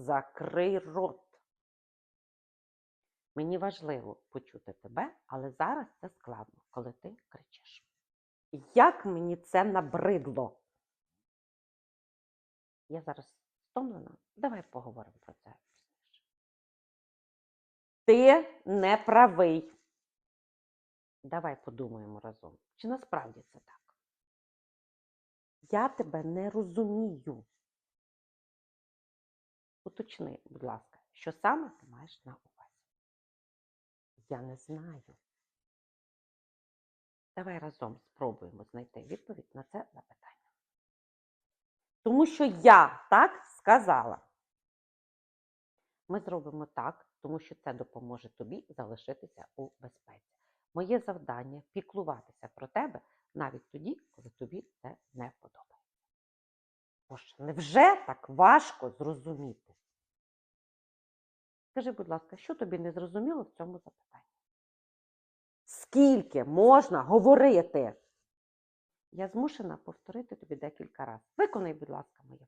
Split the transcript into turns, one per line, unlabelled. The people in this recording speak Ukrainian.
закрий рот. Мені важливо почути тебе, але зараз це складно, коли ти кричиш. Як мені це набридло? Я зараз стомлена. Давай поговоримо про це. Ти не правий. Давай подумаємо разом. Чи насправді це так? Я тебе не розумію. Уточни, будь ласка, що саме ти маєш на увазі? Я не знаю. Давай разом спробуємо знайти відповідь на це запитання. Тому що я так сказала. Ми зробимо так, тому що це допоможе тобі залишитися у безпеці. Моє завдання піклуватися про тебе навіть тоді, коли тобі це не подобається. Боже, невже так важко зрозуміти? Скажи, будь ласка, що тобі не зрозуміло в цьому запитанні? Скільки можна говорити? Я змушена повторити тобі декілька разів. Виконай, будь ласка, моє.